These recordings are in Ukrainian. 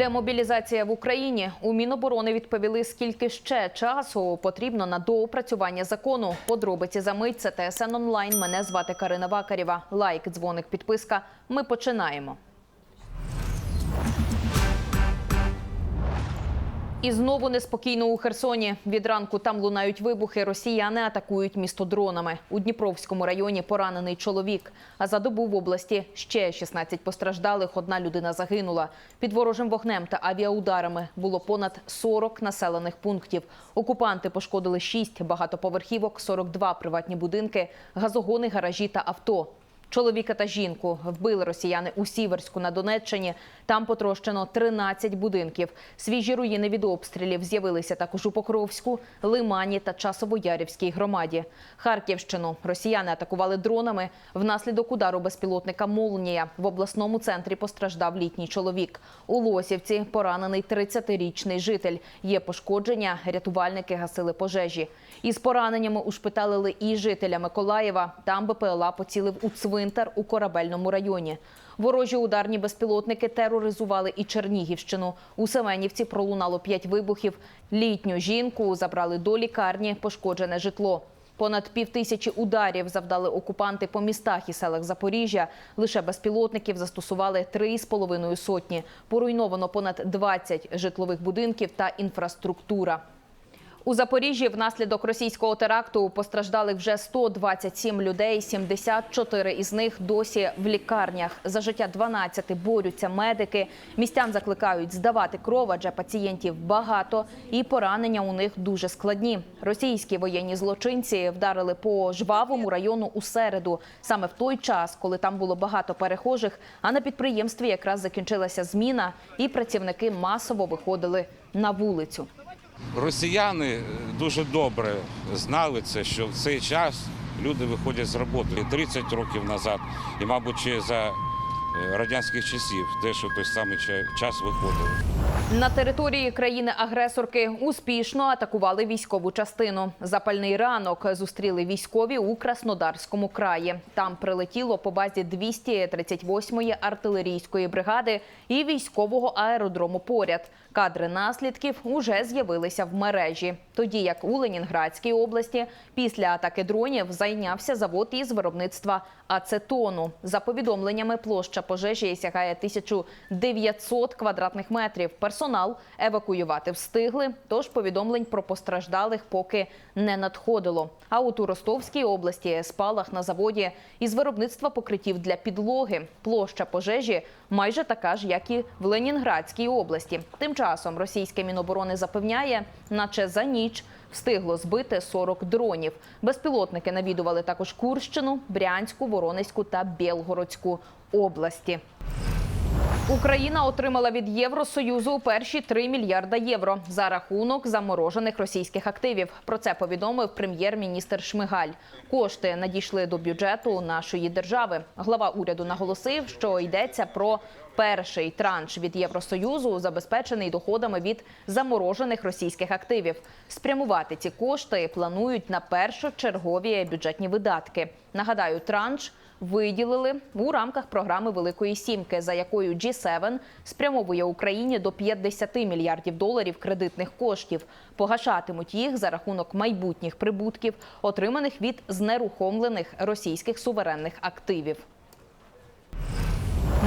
Демобілізація в Україні у Міноборони відповіли, скільки ще часу потрібно на доопрацювання закону. Подробиці за мить. Це ТСН онлайн. Мене звати Карина Вакарєва. Лайк, дзвоник, підписка. Ми починаємо. І знову неспокійно у Херсоні. Від ранку там лунають вибухи. Росіяни атакують місто дронами. У Дніпровському районі поранений чоловік. А за добу в області ще 16 постраждалих. Одна людина загинула. Під ворожим вогнем та авіаударами було понад 40 населених пунктів. Окупанти пошкодили 6 багатоповерхівок, 42 приватні будинки, газогони, гаражі та авто. Чоловіка та жінку вбили росіяни у Сіверську на Донеччині. Там потрощено 13 будинків. Свіжі руїни від обстрілів з'явилися також у Покровську, Лимані та Часово-Ярівській громаді. Харківщину росіяни атакували дронами. Внаслідок удару безпілотника «Молнія» в обласному центрі постраждав літній чоловік. У Лосівці поранений 30-річний житель. Є пошкодження, рятувальники гасили пожежі. Із пораненнями ушпиталили і жителя Миколаєва. Там БПЛА поцілив у цвинтар у корабельному районі. Ворожі ударні безпілотники тероризували і Чернігівщину. У Семенівці пролунало п'ять вибухів. Літню жінку забрали до лікарні, пошкоджене житло. Понад півтисячі ударів завдали окупанти по містах і селах Запоріжжя. Лише безпілотників застосували три з половиною сотні. Поруйновано понад 20 житлових будинків та інфраструктура. У Запоріжжі внаслідок російського теракту постраждали вже 127 людей, 74 із них досі в лікарнях. За життя 12 борються медики. Містян закликають здавати кров, адже пацієнтів багато і поранення у них дуже складні. Російські воєнні злочинці вдарили по жвавому району у середу, саме в той час, коли там було багато перехожих. А на підприємстві якраз закінчилася зміна, і працівники масово виходили на вулицю. Росіяни дуже добре знали це, що в цей час люди виходять з роботи. І 30 років назад, і, мабуть, за е, радянських часів теж у той самий час виходили. На території країни-агресорки успішно атакували військову частину. Запальний ранок зустріли військові у Краснодарському краї. Там прилетіло по базі 238-ї артилерійської бригади і військового аеродрому поряд. Кадри наслідків уже з'явилися в мережі. Тоді як у Ленінградській області після атаки дронів зайнявся завод із виробництва ацетону. За повідомленнями, площа пожежі сягає 1900 квадратних метрів. Персонал евакуювати встигли, тож повідомлень про постраждалих поки не надходило. А от у Ростовській області спалах на заводі із виробництва покриттів для підлоги. Площа пожежі майже така ж, як і в Ленінградській області. Тим часом російське міноборони запевняє, наче за ніч встигло збити 40 дронів. Безпілотники навідували також Курщину, Брянську, Воронезьку та Білгородську області. Україна отримала від Євросоюзу перші 3 мільярда євро за рахунок заморожених російських активів. Про це повідомив прем'єр-міністр Шмигаль. Кошти надійшли до бюджету нашої держави. Глава уряду наголосив, що йдеться про перший транш від Євросоюзу, забезпечений доходами від заморожених російських активів. Спрямувати ці кошти планують на першочергові бюджетні видатки. Нагадаю, транш виділили у рамках програми Великої сімки, за якою G7 спрямовує Україні до 50 мільярдів доларів кредитних коштів. Погашатимуть їх за рахунок майбутніх прибутків, отриманих від знерухомлених російських суверенних активів.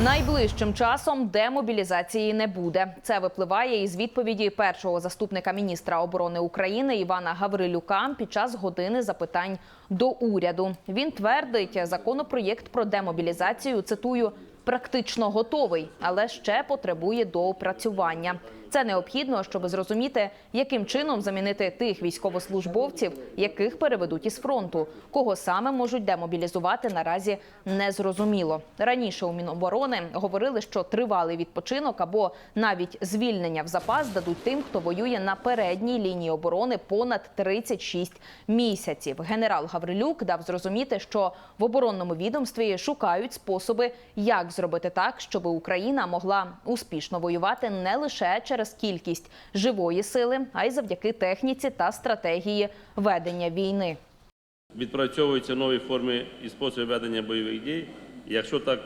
Найближчим часом демобілізації не буде. Це випливає із відповіді першого заступника міністра оборони України Івана Гаврилюка під час години запитань до уряду. Він твердить, законопроєкт про демобілізацію цитую. Практично готовий, але ще потребує доопрацювання. Це необхідно, щоб зрозуміти, яким чином замінити тих військовослужбовців, яких переведуть із фронту. Кого саме можуть демобілізувати наразі не зрозуміло. Раніше у Міноборони говорили, що тривалий відпочинок або навіть звільнення в запас дадуть тим, хто воює на передній лінії оборони понад 36 місяців. Генерал Гаврилюк дав зрозуміти, що в оборонному відомстві шукають способи, як зробити так, щоб Україна могла успішно воювати не лише через кількість живої сили, а й завдяки техніці та стратегії ведення війни. Відпрацьовуються нові форми і способи ведення бойових дій. Якщо так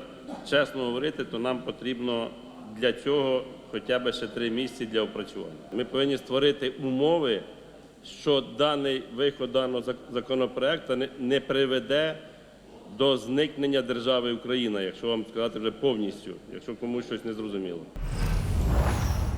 чесно говорити, то нам потрібно для цього хоча б ще три місяці для опрацювання. Ми повинні створити умови, що даний виход даного законопроекту не приведе до зникнення держави Україна, якщо вам сказати вже повністю, якщо комусь щось не зрозуміло.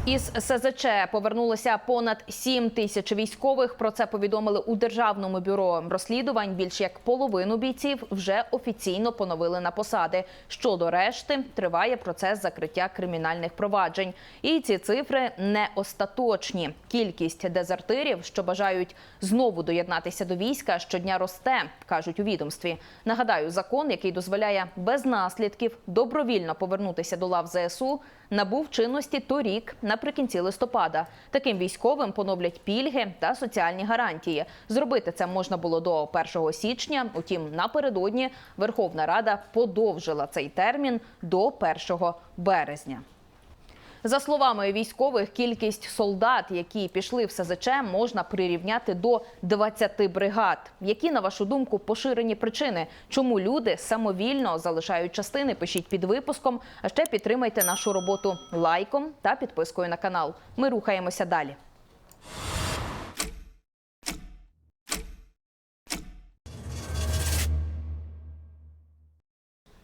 Із СЗЧ повернулося понад 7 тисяч військових. Про це повідомили у державному бюро розслідувань. Більш як половину бійців вже офіційно поновили на посади. Щодо решти, триває процес закриття кримінальних проваджень. І ці цифри не остаточні. Кількість дезертирів, що бажають знову доєднатися до війська, щодня росте, кажуть у відомстві. Нагадаю, закон, який дозволяє без наслідків добровільно повернутися до лав ЗСУ, набув чинності торік наприкінці листопада. Таким військовим поновлять пільги та соціальні гарантії. Зробити це можна було до 1 січня. Утім, напередодні Верховна Рада подовжила цей термін до 1 березня. За словами військових, кількість солдат, які пішли в СЗЧ, можна прирівняти до 20 бригад. Які, на вашу думку, поширені причини, чому люди самовільно залишають частини? Пишіть під випуском. А ще підтримайте нашу роботу лайком та підпискою на канал. Ми рухаємося далі.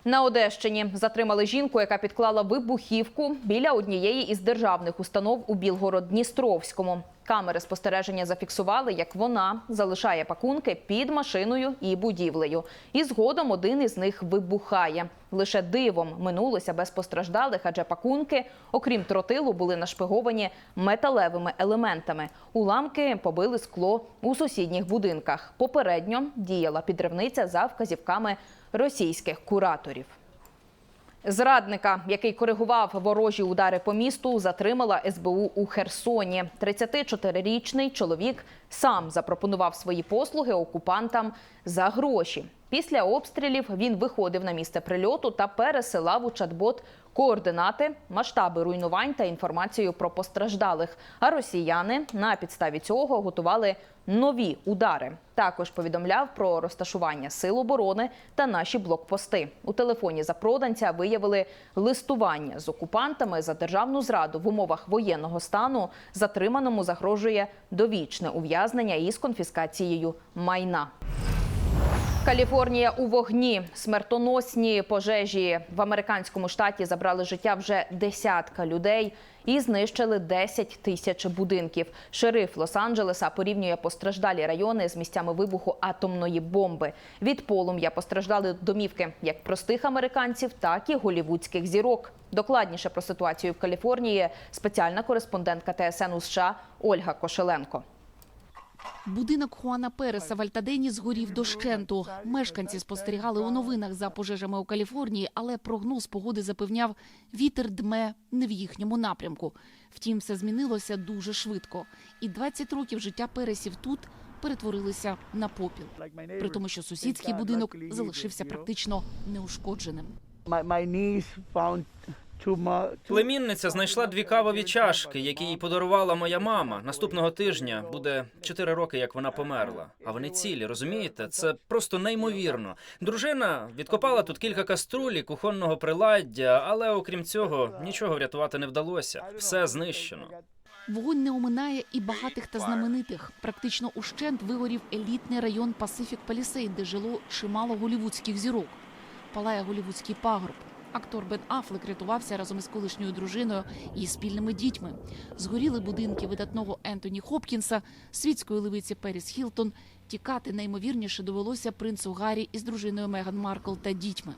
На Одещині затримали жінку, яка підклала вибухівку біля однієї із державних установ у Білгород-Дністровському. Камери спостереження зафіксували, як вона залишає пакунки під машиною і будівлею. І згодом один із них вибухає. Лише дивом минулося без постраждалих, адже пакунки, окрім тротилу, були нашпиговані металевими елементами. Уламки побили скло у сусідніх будинках. Попередньо діяла підривниця за вказівками російських кураторів. Зрадника, який коригував ворожі удари по місту, затримала СБУ у Херсоні. 34-річний чоловік сам запропонував свої послуги окупантам за гроші. Після обстрілів він виходив на місце прильоту та пересилав у чат-бот координати, масштаби руйнувань та інформацію про постраждалих. А росіяни на підставі цього готували нові удари. Також повідомляв про розташування сил оборони та наші блокпости. У телефоні запроданця виявили листування з окупантами за державну зраду в умовах воєнного стану. Затриманому загрожує довічне ув'язнення із конфіскацією майна. Каліфорнія у вогні. Смертоносні пожежі в американському штаті забрали життя вже десятка людей і знищили 10 тисяч будинків. Шериф Лос-Анджелеса порівнює постраждалі райони з місцями вибуху атомної бомби. Від полум'я постраждали домівки як простих американців, так і голівудських зірок. Докладніше про ситуацію в Каліфорнії спеціальна кореспондентка ТСН у США Ольга Кошеленко. Будинок Хуана Переса в Альтадені згорів дощенту. Мешканці спостерігали у новинах за пожежами у Каліфорнії, але прогноз погоди запевняв, вітер дме не в їхньому напрямку. Втім, все змінилося дуже швидко. І 20 років життя Пересів тут перетворилися на попіл. При тому, що сусідський будинок залишився практично неушкодженим. Племінниця знайшла дві кавові чашки, які їй подарувала моя мама. Наступного тижня буде чотири роки, як вона померла. А вони цілі, розумієте? Це просто неймовірно. Дружина відкопала тут кілька каструлі, кухонного приладдя, але окрім цього нічого врятувати не вдалося. Все знищено. Вогонь не оминає і багатих та знаменитих. Практично ущент вигорів елітний район Пасифік Палісейд, де жило чимало голівудських зірок. Палає голівудський пагорб. Актор Бен Афлек рятувався разом із колишньою дружиною і спільними дітьми. Згоріли будинки видатного Ентоні Хопкінса, світської левиці Періс Хілтон. Тікати найімовірніше довелося принцу Гаррі із дружиною Меган Маркл та дітьми.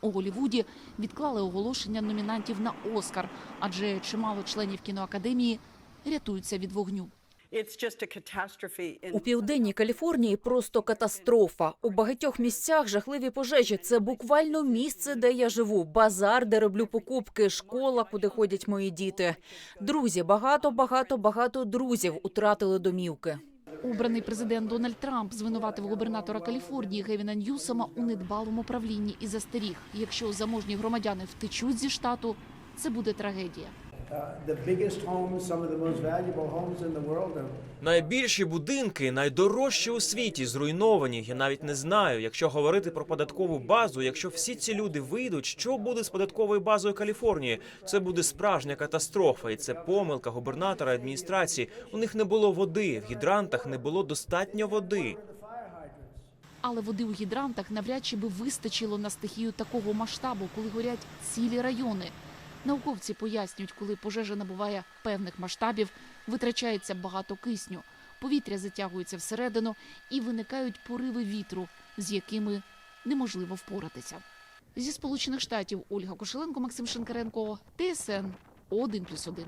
У Голівуді відклали оголошення номінантів на Оскар, адже чимало членів кіноакадемії рятуються від вогню. It's just a catastrophe in У південній Каліфорнії просто катастрофа. У багатьох місцях жахливі пожежі. Це буквально місце, де я живу. Базар, де роблю покупки, школа, куди ходять мої діти. Друзі, багато, багато, багато друзів утратили домівки. Обраний президент Дональд Трамп звинуватив губернатора Каліфорнії Гевіна Ньюсома у недбалому управлінні і застеріг. Якщо заможні громадяни втечуть зі штату, це буде трагедія. Uh, the biggest homes, some of the most valuable homes in the world are Найбільші будинки, найдорожчі у світі, зруйновані. Я навіть не знаю, якщо говорити про податкову базу, якщо всі ці люди вийдуть, що буде з податковою базою Каліфорнії? Це буде справжня катастрофа, і це помилка губернатора адміністрації. У них не було води, в гідрантах не було достатньо води. Але води у гідрантах навряд чи би вистачило на стихію такого масштабу, коли горять цілі райони. Науковці пояснюють, коли пожежа набуває певних масштабів, витрачається багато кисню, повітря затягується всередину і виникають пориви вітру, з якими неможливо впоратися. Зі Сполучених Штатів Ольга Кошеленко, Максим Шинкаренко, ТСН 1+,1.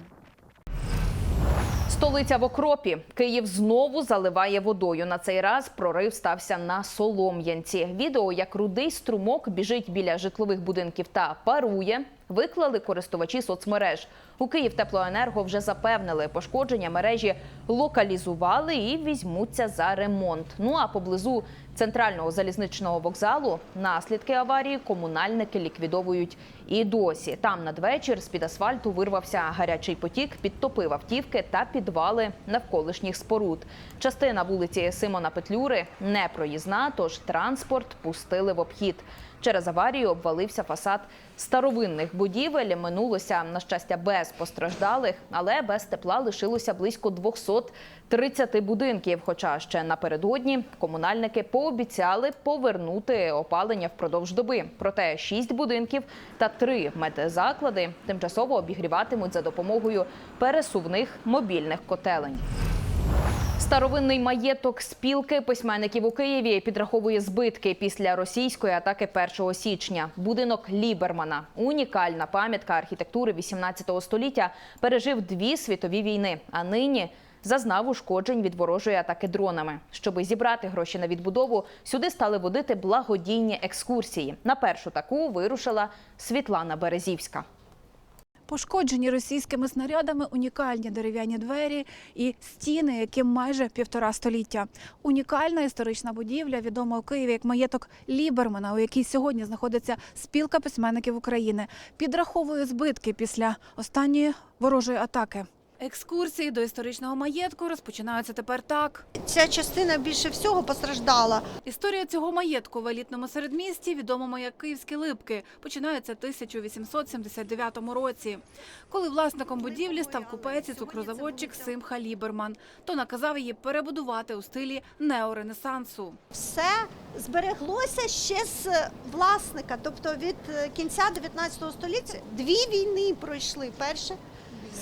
Столиця в окропі. Київ знову заливає водою. На цей раз прорив стався на Солом'янці. Відео, як рудий струмок біжить біля житлових будинків та парує, виклали користувачі соцмереж. У Київ теплоенерго вже запевнили, пошкодження мережі локалізували і візьмуться за ремонт. Ну а поблизу центрального залізничного вокзалу наслідки аварії комунальники ліквідовують і досі. Там надвечір з під асфальту вирвався гарячий потік, підтопив автівки та підвали навколишніх споруд. Частина вулиці Симона Петлюри не проїзна, тож транспорт пустили в обхід. Через аварію обвалився фасад старовинних будівель. Минулося на щастя без постраждалих, але без тепла лишилося близько 230 будинків. Хоча ще напередодні комунальники пообіцяли повернути опалення впродовж доби. Проте шість будинків та три медзаклади тимчасово обігріватимуть за допомогою пересувних мобільних котелень. Старовинний маєток спілки письменників у Києві підраховує збитки після російської атаки 1 січня. Будинок Лібермана, унікальна пам'ятка архітектури 18 століття, пережив дві світові війни, а нині зазнав ушкоджень від ворожої атаки дронами. Щоби зібрати гроші на відбудову, сюди стали водити благодійні екскурсії. На першу таку вирушила Світлана Березівська. Пошкоджені російськими снарядами унікальні дерев'яні двері і стіни, яким майже півтора століття. Унікальна історична будівля, відома у Києві як маєток Лібермана, у якій сьогодні знаходиться спілка письменників України, підраховує збитки після останньої ворожої атаки. Екскурсії до історичного маєтку розпочинаються тепер так. Ця частина більше всього постраждала. Історія цього маєтку в елітному середмісті, відомому як Київські Липки, починається в 1879 році, коли власником будівлі став купець і цукрозаводчик Симха Ліберман, то наказав її перебудувати у стилі неоренесансу. Все збереглося ще з власника, тобто від е, кінця 19 століття. Дві війни пройшли. Перша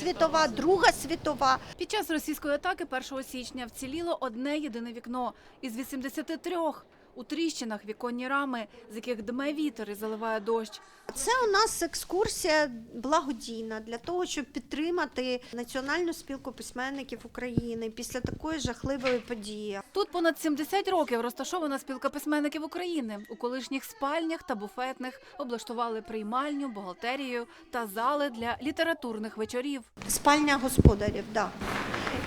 світова, друга світова. Під час російської атаки 1 січня вціліло одне єдине вікно із 83 у тріщинах віконні рами, з яких дме вітер і заливає дощ. Це у нас екскурсія благодійна для того, щоб підтримати Національну спілку письменників України після такої жахливої події. Тут понад 70 років розташована спілка письменників України. У колишніх спальнях та буфетних облаштували приймальню, бухгалтерію та зали для літературних вечорів. Спальня господарів, так.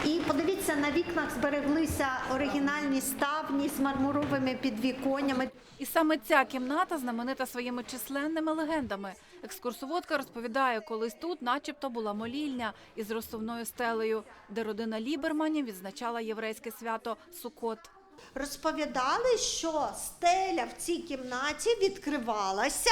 І подивіться, на вікнах збереглися оригінальні ставні з мармуровими підвіконнями. І саме ця кімната знаменита своїми численними легендами. Екскурсоводка розповідає, колись тут, начебто, була молільня із розсувною стелею, де родина Ліберманів відзначала єврейське свято Сукот. Розповідали, що стеля в цій кімнаті відкривалася,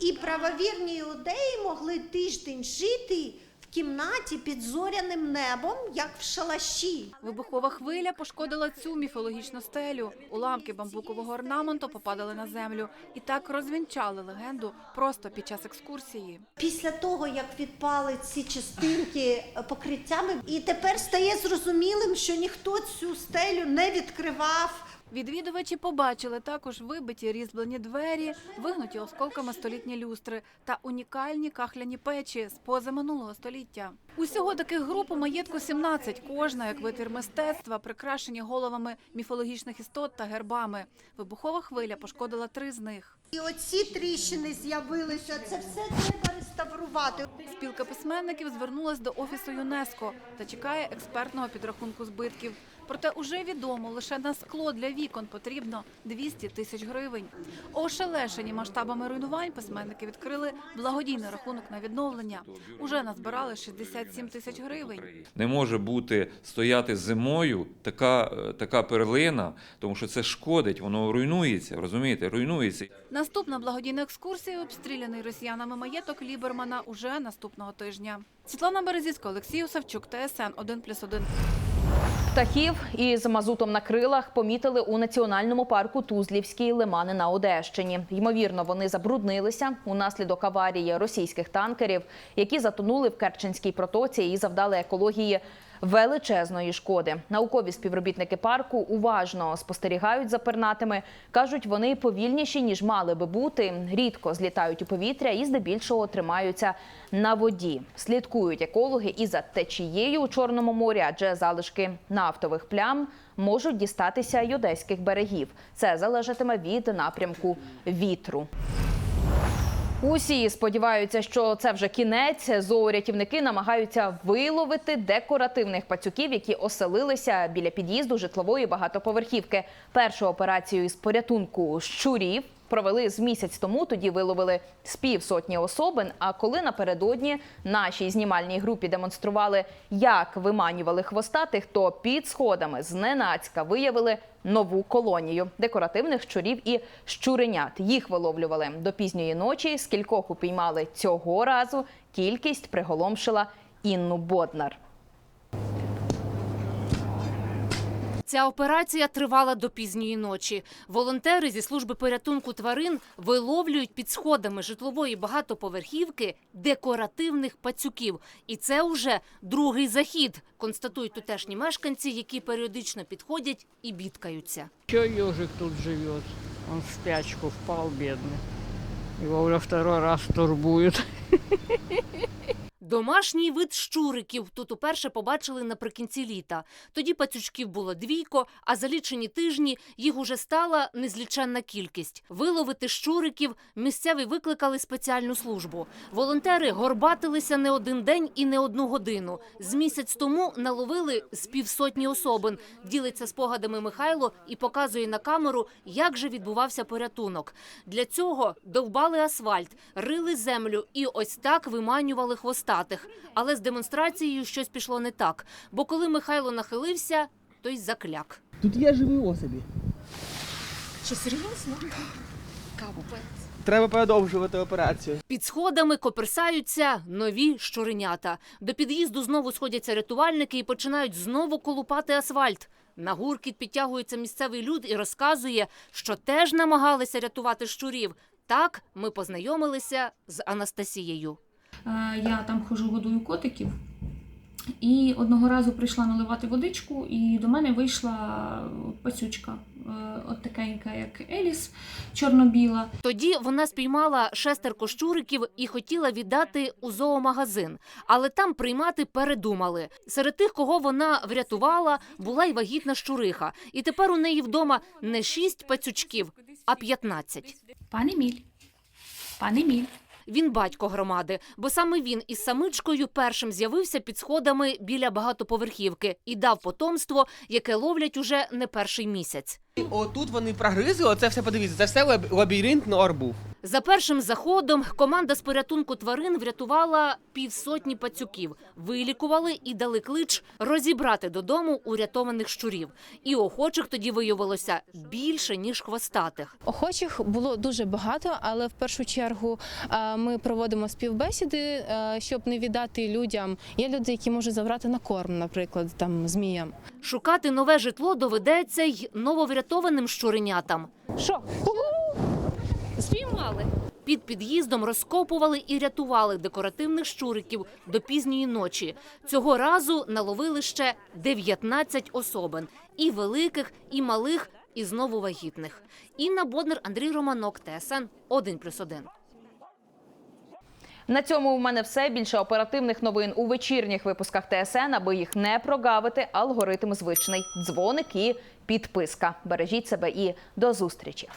і правовірні іудеї могли тиждень жити кімнаті під зоряним небом, як в шалаші. Вибухова хвиля пошкодила цю міфологічну стелю. Уламки бамбукового орнаменту попадали на землю і так розвінчали легенду просто під час екскурсії. Після того, як відпали ці частинки покриттями, і тепер стає зрозумілим, що ніхто цю стелю не відкривав. Відвідувачі побачили також вибиті різьблені двері, вигнуті осколками столітні люстри та унікальні кахляні печі з позаминулого століття. Усього таких груп у маєтку 17, кожна як витвір мистецтва, прикрашені головами міфологічних істот та гербами. Вибухова хвиля пошкодила три з них. І оці тріщини з'явилися. Це все треба реставрувати. Спілка письменників звернулась до офісу ЮНЕСКО та чекає експертного підрахунку збитків. Проте уже відомо, лише на скло для вікон потрібно 200 тисяч гривень. Ошелешені масштабами руйнувань письменники відкрили благодійний рахунок на відновлення. Уже назбирали 67 тисяч гривень. Не може бути стояти зимою така, е, така перлина, тому що це шкодить, воно руйнується, розумієте, руйнується. Наступна благодійна екскурсія обстріляний росіянами маєток Лібермана уже наступного тижня. Світлана Березіцька, Олексій Усавчук, ТСН 1+,1. Птахів із мазутом на крилах помітили у національному парку Тузлівські лимани на Одещині. Ймовірно, вони забруднилися унаслідок аварії російських танкерів, які затонули в Керченській протоці і завдали екології величезної шкоди. Наукові співробітники парку уважно спостерігають за пернатими. кажуть, вони повільніші ніж мали би бути. Рідко злітають у повітря і здебільшого тримаються на воді. Слідкують екологи і за течією у Чорному морі, адже залишки нафтових плям можуть дістатися й одеських берегів. Це залежатиме від напрямку вітру. Усі сподіваються, що це вже кінець. Зоорятівники намагаються виловити декоративних пацюків, які оселилися біля під'їзду житлової багатоповерхівки. Першу операцію із порятунку щурів провели з місяць тому. Тоді виловили з півсотні особин. А коли напередодні нашій знімальній групі демонстрували, як виманювали хвостатих, то під сходами зненацька виявили нову колонію декоративних щурів і щуренят. Їх виловлювали до пізньої ночі. Скількох упіймали цього разу. Кількість приголомшила Інну Боднар. Ця операція тривала до пізньої ночі. Волонтери зі служби порятунку тварин виловлюють під сходами житлової багатоповерхівки декоративних пацюків. І це уже другий захід, констатують тутешні мешканці, які періодично підходять і бідкаються. Че ежик тут живет? Он в спячку впал, бедный. Его уже второй раз турбует. Домашній вид щуриків тут уперше побачили наприкінці літа. Тоді пацючків було двійко, а за лічені тижні їх уже стала незліченна кількість. Виловити щуриків місцеві викликали спеціальну службу. Волонтери горбатилися не один день і не одну годину. З місяць тому наловили з півсотні особин. Ділиться спогадами Михайло і показує на камеру, як же відбувався порятунок. Для цього довбали асфальт, рили землю і ось так виманювали хвостатих. Але з демонстрацією щось пішло не так. Бо коли Михайло нахилився, той закляк. Тут є живі особи. Що серйозно? Треба продовжувати операцію. Під сходами коперсаються нові щуренята. До під'їзду знову сходяться рятувальники і починають знову колупати асфальт. На гуркіт підтягується місцевий люд і розказує, що теж намагалися рятувати щурів. Так ми познайомилися з Анастасією. Я там хожу, годую котиків. І одного разу прийшла наливати водичку, і до мене вийшла пацючка, е, от такенька, як Еліс, чорно-біла. Тоді вона спіймала шестерко щуриків і хотіла віддати у зоомагазин, але там приймати передумали. Серед тих, кого вона врятувала, була й вагітна щуриха. І тепер у неї вдома не шість пацючків, а п'ятнадцять. Пан Еміль, пан Еміль. Він батько громади, бо саме він із самичкою першим з'явився під сходами біля багатоповерхівки і дав потомство, яке ловлять уже не перший місяць. Отут вони прогризли, оце все подивіться, це все лаб- лабіринт нор був. За першим заходом команда з порятунку тварин врятувала півсотні пацюків, вилікували і дали клич розібрати додому урятованих щурів. І охочих тоді виявилося більше ніж хвостатих. Охочих було дуже багато, але в першу чергу ми проводимо співбесіди, щоб не віддати людям. Є люди, які можуть забрати на корм, наприклад, там зміям. Шукати нове житло доведеться й нововрятованим щуренятам. Що? Спіймали. Під під'їздом розкопували і рятували декоративних щуриків до пізньої ночі. Цього разу наловили ще 19 особин – і великих, і малих, і знову вагітних. Інна Боднер, Андрій Романок, ТСН 1+,1. На цьому у мене все. Більше оперативних новин у вечірніх випусках ТСН. Аби їх не прогавити, алгоритм звичний. Дзвоник і підписка. Бережіть себе і до зустрічі.